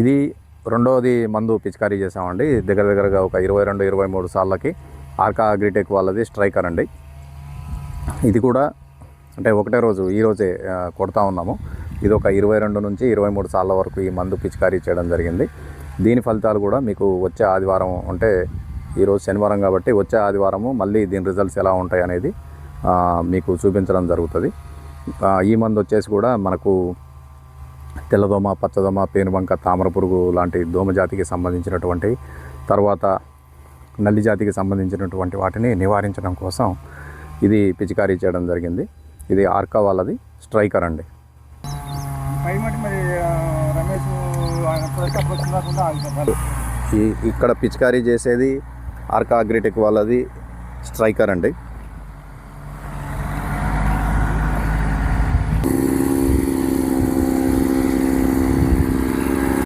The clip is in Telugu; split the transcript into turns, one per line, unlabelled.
ఇది రెండవది మందు పిచికారీ చేసామండి దగ్గర దగ్గరగా ఒక ఇరవై రెండు ఇరవై మూడు సార్లకి ఆర్కా అగ్రిటెక్ వాళ్ళది స్ట్రైకర్ అండి. ఇది కూడా అంటే ఒకటే రోజు ఈరోజే కొడతా ఉన్నాము. ఇది ఒక ఇరవై రెండు నుంచి ఇరవై మూడు సార్ల వరకు ఈ మందు పిచికారీ చేయడం జరిగింది. దీని ఫలితాలు కూడా మీకు వచ్చే ఆదివారం అంటే ఈరోజు శనివారం కాబట్టి వచ్చే ఆదివారము మళ్ళీ దీని రిజల్ట్స్ ఎలా ఉంటాయి అనేది మీకు చూపించడం జరుగుతుంది. ఈ మందు వచ్చేసి కూడా మనకు తెల్లదోమ పచ్చదోమ పేనుబంక తామర పురుగు లాంటి దోమ జాతికి సంబంధించినటువంటి తర్వాత నల్లి జాతికి సంబంధించినటువంటి వాటిని నివారించడం కోసం ఇది పిచికారీ చేయడం జరిగింది. ఇది ఆర్కా వాళ్ళది. స్ట్రైకర్ అండి. ఇక్కడ పిచికారీ చేసేది ఆర్కా అగ్రిటెక్ వాళ్ళది స్ట్రైకర్ అండి.